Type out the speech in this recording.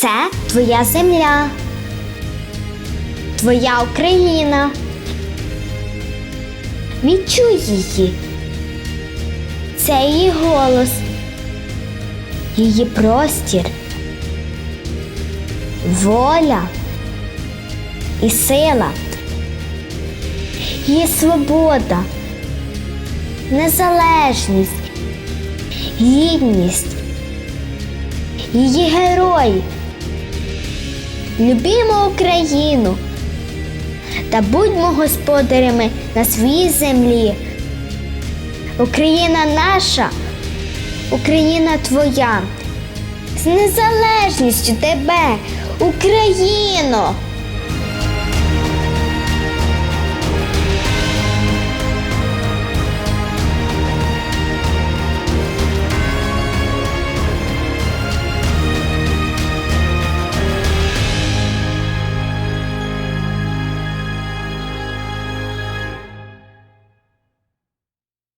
Це твоя земля, твоя Україна. Відчуй її. Це її голос, її простір, воля і сила, її свобода, незалежність, гідність, її герої. Любімо Україну та будьмо господарями на своїй землі. Україна наша, Україна твоя. З незалежністю тебе, Україно!